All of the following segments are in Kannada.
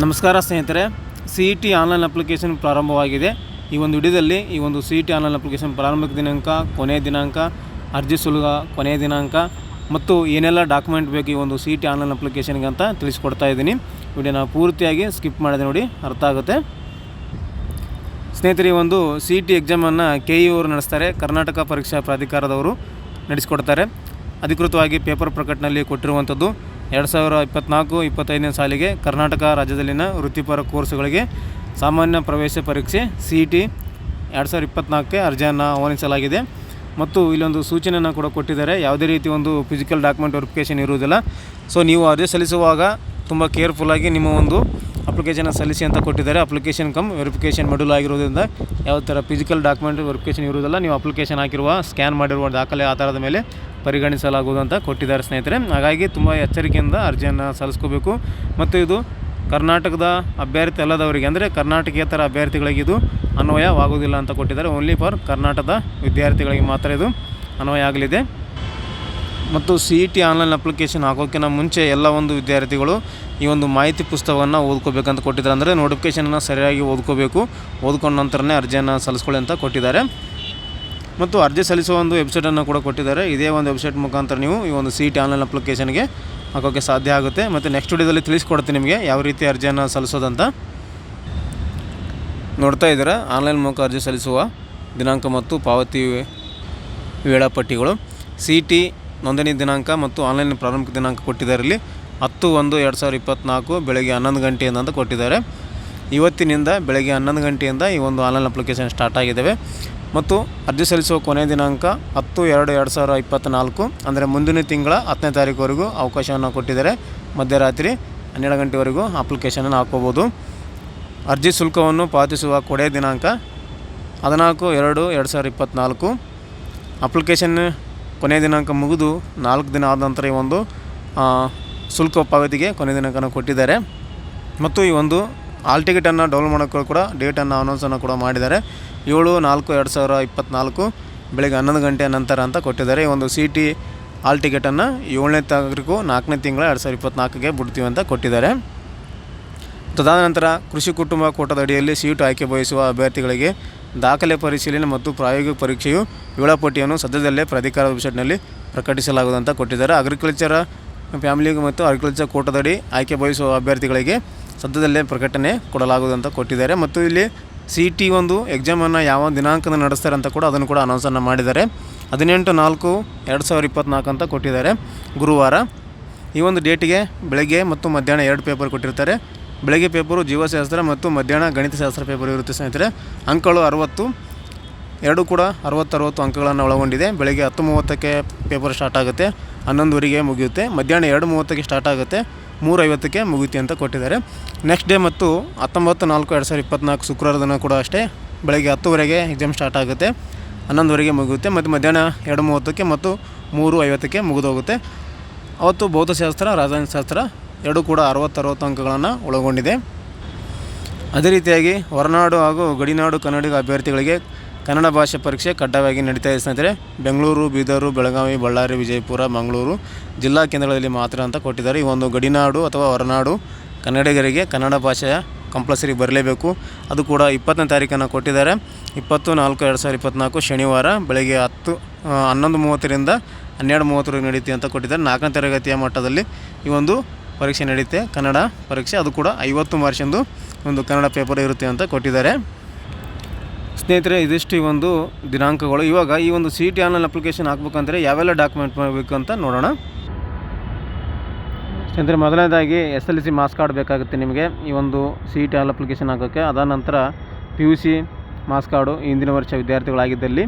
ನಮಸ್ಕಾರ ಸ್ನೇಹಿತರೆ C E T online application ಪ್ರಾರಂಭವಾಗಿದೆ. ಈ ಒಂದು ವಿಡಿಯೋದಲ್ಲಿ ಈ ಒಂದು C E T online application ಪ್ರಾರಂಭಿಕ ದಿನಾಂಕ, ಕೊನೆಯ ದಿನಾಂಕ, ಅರ್ಜಿ ಸುಲಭ, ಕೊನೆಯ ದಿನಾಂಕ ಮತ್ತು ಏನೆಲ್ಲ ಡಾಕ್ಯುಮೆಂಟ್ ಬೇಕು ಈ ಒಂದು ಸಿ ಇ ಟಿ ಆನ್ಲೈನ್ ಅಪ್ಲಿಕೇಶನ್ಗೆ ಅಂತ ತಿಳಿಸ್ಕೊಡ್ತಾ ಇದ್ದೀನಿ. ವಿಡಿಯೋನ ಪೂರ್ತಿಯಾಗಿ ಸ್ಕಿಪ್ ಮಾಡಿದೆ ನೋಡಿ, ಅರ್ಥ ಆಗುತ್ತೆ. ಸ್ನೇಹಿತರೆ, ಈ ಒಂದು ಸಿ ಇ ಟಿ ಎಕ್ಸಾಮನ್ನು ಕೆ ಇ ಅವರು ನಡೆಸ್ತಾರೆ. ಕರ್ನಾಟಕ ಪರೀಕ್ಷಾ ಪ್ರಾಧಿಕಾರದವರು ನಡೆಸಿಕೊಡ್ತಾರೆ. ಅಧಿಕೃತವಾಗಿ ಪೇಪರ್ ಪ್ರಕಟಣೆಯಲ್ಲಿ ಕೊಟ್ಟಿರುವಂಥದ್ದು. ಎರಡು ಸಾವಿರ ಇಪ್ಪತ್ತ್ನಾಲ್ಕು ಇಪ್ಪತ್ತೈದನೇ ಸಾಲಿಗೆ ಕರ್ನಾಟಕ ರಾಜ್ಯದಲ್ಲಿನ ವೃತ್ತಿಪರ ಕೋರ್ಸ್ಗಳಿಗೆ ಸಾಮಾನ್ಯ ಪ್ರವೇಶ ಪರೀಕ್ಷೆ, ಸಿ ಇ ಟಿ ಎರಡು ಸಾವಿರ ಇಪ್ಪತ್ತ್ನಾಲ್ಕಕ್ಕೆ ಅರ್ಜಿಯನ್ನು ಆಹ್ವಾನಿಸಲಾಗಿದೆ. ಮತ್ತು ಇಲ್ಲೊಂದು ಸೂಚನೆಯನ್ನು ಕೂಡ ಕೊಟ್ಟಿದ್ದಾರೆ. ಯಾವುದೇ ರೀತಿ ಒಂದು ಫಿಸಿಕಲ್ ಡಾಕ್ಯುಮೆಂಟ್ ವೆರಿಫಿಕೇಷನ್ ಇರುವುದಿಲ್ಲ. ಸೊ ನೀವು ಅರ್ಜಿ ಸಲ್ಲಿಸುವಾಗ ತುಂಬ ಕೇರ್ಫುಲ್ಲಾಗಿ ನಿಮ್ಮ ಒಂದು ಅಪ್ಲಿಕೇಶನ್ ಸಲ್ಲಿಸಿ ಅಂತ ಕೊಟ್ಟಿದ್ದಾರೆ. ಅಪ್ಲಿಕೇಶನ್ ಕಮ್ ವೆರಿಫಿಕೇಶನ್ ಮಡ್ಯೂಲ್ ಆಗಿರೋದ್ರಿಂದ ಯಾವ ಥರ ಫಿಸಿಕಲ್ ಡಾಕ್ಯುಮೆಂಟ್ ವೆರಿಫಿಕೇಶನ್ ಇರುವುದಿಲ್ಲ, ನೀವು ಅಪ್ಲಿಕೇಶನ್ ಹಾಕಿರುವ ಸ್ಕ್ಯಾನ್ ಮಾಡಿರುವ ದಾಖಲೆ ಆಧಾರದ ಮೇಲೆ ಪರಿಗಣಿಸಲಾಗುವುದು ಅಂತ ಕೊಟ್ಟಿದ್ದಾರೆ ಸ್ನೇಹಿತರೆ. ಹಾಗಾಗಿ ತುಂಬ ಎಚ್ಚರಿಕೆಯಿಂದ ಅರ್ಜಿಯನ್ನು ಸಲ್ಲಿಸ್ಕೋಬೇಕು. ಮತ್ತು ಇದು ಕರ್ನಾಟಕದ ಅಭ್ಯರ್ಥಿ ಅಲ್ಲದವರಿಗೆ, ಅಂದರೆ ಕರ್ನಾಟಕೇತರ ಅಭ್ಯರ್ಥಿಗಳಿಗೆ ಇದು ಅನ್ವಯವಾಗುವುದಿಲ್ಲ ಅಂತ ಕೊಟ್ಟಿದ್ದಾರೆ. ಓನ್ಲಿ ಫಾರ್ ಕರ್ನಾಟಕದ ವಿದ್ಯಾರ್ಥಿಗಳಿಗೆ ಮಾತ್ರ ಇದು ಅನ್ವಯ ಆಗಲಿದೆ. ಮತ್ತು C E T online application ಹಾಕೋಕ್ಕಿಂತ ಮುಂಚೆ ಎಲ್ಲ ಒಂದು ವಿದ್ಯಾರ್ಥಿಗಳು ಈ ಒಂದು ಮಾಹಿತಿ ಪುಸ್ತಕವನ್ನು ಓದ್ಕೋಬೇಕಂತ ಕೊಟ್ಟಿದ್ದಾರೆ. ಅಂದರೆ ನೋಟಿಫಿಕೇಷನನ್ನು ಸರಿಯಾಗಿ ಓದ್ಕೋಬೇಕು. ಓದ್ಕೊಂಡ ನಂತರನೇ ಅರ್ಜಿಯನ್ನು ಸಲ್ಲಿಸ್ಕೊಳ್ಳಿ ಅಂತ ಕೊಟ್ಟಿದ್ದಾರೆ. ಮತ್ತು ಅರ್ಜಿ ಸಲ್ಲಿಸುವ ಒಂದು ವೆಬ್ಸೈಟನ್ನು ಕೂಡ ಕೊಟ್ಟಿದ್ದಾರೆ. ಇದೇ ಒಂದು ವೆಬ್ಸೈಟ್ ಮುಖಾಂತರ ನೀವು ಈ ಒಂದು ಸಿ ಆನ್ಲೈನ್ ಅಪ್ಲಿಕೇಶನ್ಗೆ ಹಾಕೋಕ್ಕೆ ಸಾಧ್ಯ ಆಗುತ್ತೆ. ಮತ್ತು ನೆಕ್ಸ್ಟ್ ವಿಡಿಯೋದಲ್ಲಿ ತಿಳಿಸ್ಕೊಡ್ತೀನಿ ನಿಮಗೆ ಯಾವ ರೀತಿ ಅರ್ಜಿಯನ್ನು ಸಲ್ಲಿಸೋದಂತ. ನೋಡ್ತಾ ಇದ್ದೀರಾ? ಆನ್ಲೈನ್ ಮೂಲಕ ಅರ್ಜಿ ಸಲ್ಲಿಸುವ ದಿನಾಂಕ ಮತ್ತು ಪಾವತಿ ವೇಳಾಪಟ್ಟಿಗಳು. ಸಿ ಟಿ ನೋಂದಣಿ ದಿನಾಂಕ ಮತ್ತು ಆನ್ಲೈನ್ ಪ್ರಾರಂಭಿಕ ದಿನಾಂಕ ಕೊಟ್ಟಿದ್ದಾರೆ ಇಲ್ಲಿ. ಹತ್ತು ಒಂದು ಎರಡು ಸಾವಿರದ ಇಪ್ಪತ್ತ್ನಾಲ್ಕು ಬೆಳಗ್ಗೆ ಹನ್ನೊಂದು ಗಂಟೆಯಿಂದ ಅಂತ ಕೊಟ್ಟಿದ್ದಾರೆ. ಇವತ್ತಿನಿಂದ ಬೆಳಗ್ಗೆ ಹನ್ನೊಂದು ಗಂಟೆಯಿಂದ ಈ ಒಂದು ಆನ್ಲೈನ್ ಅಪ್ಲಿಕೇಶನ್ ಸ್ಟಾರ್ಟ್ ಆಗಿದ್ದಾವೆ. ಮತ್ತು ಅರ್ಜಿ ಸಲ್ಲಿಸುವ ಕೊನೆಯ ದಿನಾಂಕ ಹತ್ತು ಎರಡು ಎರಡು ಸಾವಿರ ಇಪ್ಪತ್ತ್ನಾಲ್ಕು ಅಂದರೆ ಮುಂದಿನ ತಿಂಗಳ ಹತ್ತನೇ ತಾರೀಕುವರೆಗೂ ಅವಕಾಶವನ್ನು ಕೊಟ್ಟಿದ್ದಾರೆ. ಮಧ್ಯರಾತ್ರಿ ಹನ್ನೆರಡು ಗಂಟೆವರೆಗೂ ಅಪ್ಲಿಕೇಶನನ್ನು ಹಾಕೋಬೋದು ಅರ್ಜಿ ಶುಲ್ಕವನ್ನು ಪಾವತಿಸುವ ಕೊನೆಯ ದಿನಾಂಕ ಹದಿನಾಲ್ಕು ಎರಡು ಎರಡು ಸಾವಿರದ ಇಪ್ಪತ್ತ್ನಾಲ್ಕು ಅಪ್ಲಿಕೇಶನ್ ಕೊನೆಯ ದಿನಾಂಕ ಮುಗಿದು ನಾಲ್ಕು ದಿನ ಆದ ನಂತರ ಈ ಒಂದು ಶುಲ್ಕ ಪಾವತಿಗೆ ಕೊನೆ ದಿನಾಂಕನ ಕೊಟ್ಟಿದ್ದಾರೆ. ಮತ್ತು ಈ ಒಂದು ಆಲ್ ಟಿಕೆಟನ್ನು ಡೌನ್ಲೋಡ್ ಮಾಡೋಕ್ಕೂ ಕೂಡ ಡೇಟನ್ನು ಅನೌನ್ಸನ್ನು ಕೂಡ ಮಾಡಿದ್ದಾರೆ. ಏಳು, ನಾಲ್ಕು, ಎರಡು ಸಾವಿರ ಇಪ್ಪತ್ತ್ನಾಲ್ಕು ಬೆಳಗ್ಗೆ ಹನ್ನೊಂದು ಗಂಟೆಯ ನಂತರ ಅಂತ ಕೊಟ್ಟಿದ್ದಾರೆ. ಈ ಒಂದು ಸಿ ಟಿ ಆಲ್ ಟಿಕೆಟನ್ನು ಏಳನೇ ತಾರೀಕು ನಾಲ್ಕನೇ ತಿಂಗಳ ಎರಡು ಸಾವಿರದ ಇಪ್ಪತ್ತ್ನಾಲ್ಕಿಗೆ ಬಿಡ್ತೀವಿ ಅಂತ ಕೊಟ್ಟಿದ್ದಾರೆ. ತದನಂತರ ಕೃಷಿ ಕುಟುಂಬ ಕೋಟದ ಅಡಿಯಲ್ಲಿ ಸೀಟು ಆಯ್ಕೆ ಬಯಸುವ ಅಭ್ಯರ್ಥಿಗಳಿಗೆ ದಾಖಲೆ ಪರಿಶೀಲನೆ ಮತ್ತು ಪ್ರಾಯೋಗಿಕ ಪರೀಕ್ಷೆಯು ವೇಳಾಪಟ್ಟಿಯನ್ನು ಸದ್ಯದಲ್ಲೇ ಪ್ರಾಧಿಕಾರ ವೆಬ್ಸೈಟ್ನಲ್ಲಿ ಪ್ರಕಟಿಸಲಾಗುವುದು ಅಂತ ಕೊಟ್ಟಿದ್ದಾರೆ. ಅಗ್ರಿಕಲ್ಚರ್ ಫ್ಯಾಮಿಲಿಗೆ ಮತ್ತು ಅಗ್ರಿಕಲ್ಚರ್ ಕೋಟದಡಿ ಆಯ್ಕೆ ಬಯಸುವ ಅಭ್ಯರ್ಥಿಗಳಿಗೆ ಸದ್ಯದಲ್ಲೇ ಪ್ರಕಟಣೆ ಕೊಡಲಾಗುವುದು ಅಂತ ಕೊಟ್ಟಿದ್ದಾರೆ. ಮತ್ತು ಇಲ್ಲಿ ಸಿ ಟಿ ಒಂದು ಎಕ್ಸಾಮನ್ನು ಯಾವ ದಿನಾಂಕದ ನಡೆಸ್ತಾರೆ ಅಂತ ಕೂಡ ಅದನ್ನು ಕೂಡ ಅನೌನ್ಸನ್ನು ಮಾಡಿದ್ದಾರೆ. ಹದಿನೆಂಟು ನಾಲ್ಕು ಎರಡು ಸಾವಿರದ ಇಪ್ಪತ್ತ್ನಾಲ್ಕು ಅಂತ ಕೊಟ್ಟಿದ್ದಾರೆ ಗುರುವಾರ. ಈ ಒಂದು ಡೇಟಿಗೆ ಬೆಳಗ್ಗೆ ಮತ್ತು ಮಧ್ಯಾಹ್ನ ಎರಡು ಪೇಪರ್ ಕೊಟ್ಟಿರ್ತಾರೆ. ಬೆಳಗ್ಗೆ ಪೇಪರು ಜೀವಶಾಸ್ತ್ರ ಮತ್ತು ಮಧ್ಯಾಹ್ನ ಗಣಿತಶಾಸ್ತ್ರ ಪೇಪರ್ ಇರುತ್ತೆ ಸ್ನೇಹಿತರೆ. ಅಂಕಗಳು ಅರವತ್ತು ಎರಡು ಕೂಡ ಅರವತ್ತರವತ್ತು ಅಂಕಗಳನ್ನು ಒಳಗೊಂಡಿದೆ. ಬೆಳಗ್ಗೆ ಹತ್ತು ಮೂವತ್ತಕ್ಕೆ ಪೇಪರ್ ಸ್ಟಾರ್ಟ್ ಆಗುತ್ತೆ. ಹನ್ನೊಂದುವರೆಗೆ ಮುಗಿಯುತ್ತೆ. ಮಧ್ಯಾಹ್ನ ಎರಡು ಮೂವತ್ತಕ್ಕೆ ಸ್ಟಾರ್ಟ್ ಆಗುತ್ತೆ. ಮೂರೈವತ್ತಕ್ಕೆ ಮುಗಿಯುತ್ತೆ ಅಂತ ಕೊಟ್ಟಿದ್ದಾರೆ. ನೆಕ್ಸ್ಟ್ ಡೇ ಮತ್ತು ಹತ್ತೊಂಬತ್ತು ನಾಲ್ಕು ಎರಡು ಸಾವಿರದ ಇಪ್ಪತ್ತ್ನಾಲ್ಕು ಶುಕ್ರವಾರ ದಿನ ಕೂಡ ಅಷ್ಟೇ. ಬೆಳಗ್ಗೆ ಹತ್ತುವರೆಗೆ ಎಕ್ಸಾಮ್ ಸ್ಟಾರ್ಟ್ ಆಗುತ್ತೆ. ಹನ್ನೊಂದುವರೆಗೆ ಮುಗಿಯುತ್ತೆ ಮತ್ತು ಮಧ್ಯಾಹ್ನ ಎರಡು ಮೂವತ್ತಕ್ಕೆ ಮತ್ತು ಮೂರು ಐವತ್ತಕ್ಕೆ ಮುಗಿದೋಗುತ್ತೆ. ಅವತ್ತು ಭೌತಶಾಸ್ತ್ರ ರಾಸಾಯನಶಾಸ್ತ್ರ ಎರಡೂ ಕೂಡ ಅರವತ್ತರವತ್ತು ಅಂಕಗಳನ್ನು ಒಳಗೊಂಡಿದೆ. ಅದೇ ರೀತಿಯಾಗಿ ಹೊರನಾಡು ಹಾಗೂ ಗಡಿನಾಡು ಕನ್ನಡಿಗ ಅಭ್ಯರ್ಥಿಗಳಿಗೆ ಕನ್ನಡ ಭಾಷೆ ಪರೀಕ್ಷೆ ಕಡ್ಡಾಯವಾಗಿ ನಡೀತಾ ಇದೆ ಸ್ನೇಹಿತರೆ. ಬೆಂಗಳೂರು, ಬೀದರು, ಬೆಳಗಾವಿ, ಬಳ್ಳಾರಿ, ವಿಜಯಪುರ, ಮಂಗಳೂರು ಜಿಲ್ಲಾ ಕೇಂದ್ರಗಳಲ್ಲಿ ಮಾತ್ರ ಅಂತ ಕೊಟ್ಟಿದ್ದಾರೆ. ಈ ಒಂದು ಗಡಿನಾಡು ಅಥವಾ ಹೊರನಾಡು ಕನ್ನಡಿಗರಿಗೆ ಕನ್ನಡ ಭಾಷೆಯ ಕಂಪಲ್ಸರಿ ಬರಲೇಬೇಕು. ಅದು ಕೂಡ ಇಪ್ಪತ್ತನೇ ತಾರೀಕನ್ನು ಕೊಟ್ಟಿದ್ದಾರೆ. ಇಪ್ಪತ್ತು, ನಾಲ್ಕು, ಎರಡು ಸಾವಿರದ ಇಪ್ಪತ್ತ್ನಾಲ್ಕು ಶನಿವಾರ ಬೆಳಗ್ಗೆ ಹತ್ತು ಹನ್ನೊಂದು ಮೂವತ್ತರಿಂದ ಹನ್ನೆರಡು ಮೂವತ್ತರವರೆಗೆ ನಡೆಯುತ್ತೆ ಅಂತ ಕೊಟ್ಟಿದ್ದಾರೆ. ನಾಲ್ಕನೇ ತರಗತಿಯ ಮಟ್ಟದಲ್ಲಿ ಈ ಒಂದು ಪರೀಕ್ಷೆ ನಡೆಯುತ್ತೆ ಕನ್ನಡ ಪರೀಕ್ಷೆ, ಅದು ಕೂಡ ಐವತ್ತು ಮಾರ್ಚಂದು ಒಂದು ಕನ್ನಡ ಪೇಪರ್ ಇರುತ್ತೆ ಅಂತ ಕೊಟ್ಟಿದ್ದಾರೆ. ಸ್ನೇಹಿತರೆ, ಇದಿಷ್ಟು ಈ ಒಂದು ದಿನಾಂಕಗಳು. ಇವಾಗ ಈ ಒಂದು ಸಿ ಟಿ ಆನ್ಲೈನ್ ಅಪ್ಲಿಕೇಶನ್ ಹಾಕ್ಬೇಕಂದ್ರೆ ಯಾವೆಲ್ಲ ಡಾಕ್ಯುಮೆಂಟ್ ಮಾಡಬೇಕು ಅಂತ ನೋಡೋಣ. ಸ್ನೇಹಿತರೆ, ಮೊದಲನೇದಾಗಿ S L C marks card ಬೇಕಾಗುತ್ತೆ ನಿಮಗೆ. ಈ ಒಂದು ಸಿ ಟಿ ಆಲ್ ಅಪ್ಲಿಕೇಶನ್ ಹಾಕೋಕ್ಕೆ. ಅದಾದ ನಂತರ P U C marks card ಹಿಂದಿನ ವರ್ಷ ವಿದ್ಯಾರ್ಥಿಗಳಾಗಿದ್ದಲ್ಲಿ.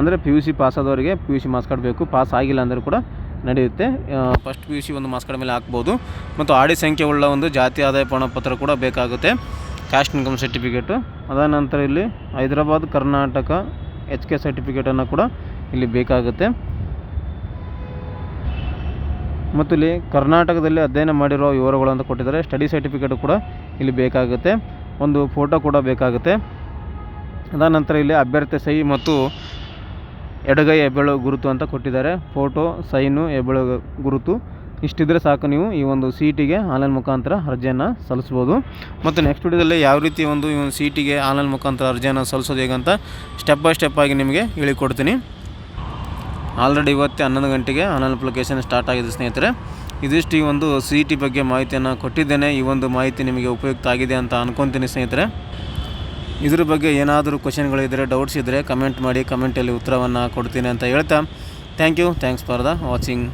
ಅಂದರೆ P U C pass ಆದವರಿಗೆ P U C marks card ಬೇಕು. ಪಾಸ್ ಆಗಿಲ್ಲ ಅಂದರೂ ಕೂಡ ನಡೆಯುತ್ತೆ. ಫಸ್ಟ್ ಪಿ ಯು ಸಿ ಒಂದು ಮಾಸ್ ಕಾರ್ಡ್ ಮೇಲೆ ಹಾಕ್ಬೋದು. ಮತ್ತು ಆಡಿ ಸಂಖ್ಯೆ ಉಳ್ಳ ಒಂದು ಜಾತಿ ಆದಾಯ ಪ್ರಮಾಣಪತ್ರ ಕೂಡ ಬೇಕಾಗುತ್ತೆ. ಕ್ಯಾಸ್ಟ್ ಇನ್ಕಮ್ ಸರ್ಟಿಫಿಕೇಟು ಅದಾದ ನಂತರ ಇಲ್ಲಿ ಹೈದರಾಬಾದ್, ಕರ್ನಾಟಕ ಎಚ್ ಕೆ ಸರ್ಟಿಫಿಕೇಟನ್ನು ಕೂಡ ಇಲ್ಲಿ ಬೇಕಾಗುತ್ತೆ. ಮತ್ತು ಇಲ್ಲಿ ಕರ್ನಾಟಕದಲ್ಲಿ ಅಧ್ಯಯನ ಮಾಡಿರೋ ಅಂತ ಕೊಟ್ಟಿದ್ದಾರೆ. ಸ್ಟಡಿ ಸರ್ಟಿಫಿಕೇಟ್ ಕೂಡ ಇಲ್ಲಿ ಬೇಕಾಗುತ್ತೆ. ಒಂದು ಫೋಟೋ ಕೂಡ ಬೇಕಾಗುತ್ತೆ. ಅದಾದ ನಂತರ ಇಲ್ಲಿ ಅಭ್ಯರ್ಥಿ ಸಹಿ ಮತ್ತು ಎಡಗೈ ಹೆಬ್ಬೆಳು ಗುರುತು ಅಂತ ಕೊಟ್ಟಿದ್ದಾರೆ. ಫೋಟೋ ಸೈನು ಹೆಬ್ಬೆಳು ಗುರುತು. ಇಷ್ಟಿದ್ರೆ ಸಾಕು ನೀವು ಈ ಒಂದು ಸೀಟಿಗೆ ಆನ್ಲೈನ್ ಮುಖಾಂತರ ಅರ್ಜಿಯನ್ನು ಸಲ್ಲಿಸ್ಬೋದು. ಮತ್ತು ನೆಕ್ಸ್ಟ್ ವಿಡಿಯೋದಲ್ಲಿ ಯಾವ ರೀತಿ ಒಂದು ಈ ಒಂದು ಸಿ ಟಿಗೆ ಆನ್ಲೈನ್ ಮುಖಾಂತರ ಅರ್ಜಿಯನ್ನು ಸಲ್ಲಿಸೋದು ಹೇಗಂತ ಸ್ಟೆಪ್ ಬೈ ಸ್ಟೆಪ್ ಆಗಿ ನಿಮಗೆ ಹೇಳಿಕೊಡ್ತೀನಿ. ಆಲ್ರೆಡಿ ಇವತ್ತೇ ಹನ್ನೊಂದು ಗಂಟೆಗೆ ಆನ್ಲೈನ್ ಅಪ್ಲಿಕೇಶನ್ ಸ್ಟಾರ್ಟ್ ಆಗಿದೆ ಸ್ನೇಹಿತರೆ. ಇದಿಷ್ಟು ಈ ಒಂದು ಸಿ ಟಿ ಬಗ್ಗೆ ಮಾಹಿತಿಯನ್ನು ಕೊಟ್ಟಿದ್ದೇನೆ. ಈ ಒಂದು ಮಾಹಿತಿ ನಿಮಗೆ ಉಪಯುಕ್ತ ಆಗಿದೆ ಅಂತ ಅನ್ಕೊತೀನಿ ಸ್ನೇಹಿತರೆ. ಇದ್ರ ಬಗ್ಗೆ ಏನಾದರೂ ಕ್ವಶನ್ಗಳಿದ್ದರೆ ಡೌಟ್ಸ್ ಇದ್ದರೆ ಕಮೆಂಟ್ ಮಾಡಿ ಕಮೆಂಟಲ್ಲಿ ಉತ್ತರವನ್ನು ಕೊಡ್ತೀನಿ ಅಂತ ಹೇಳ್ತಾ. Thank you thanks for the watching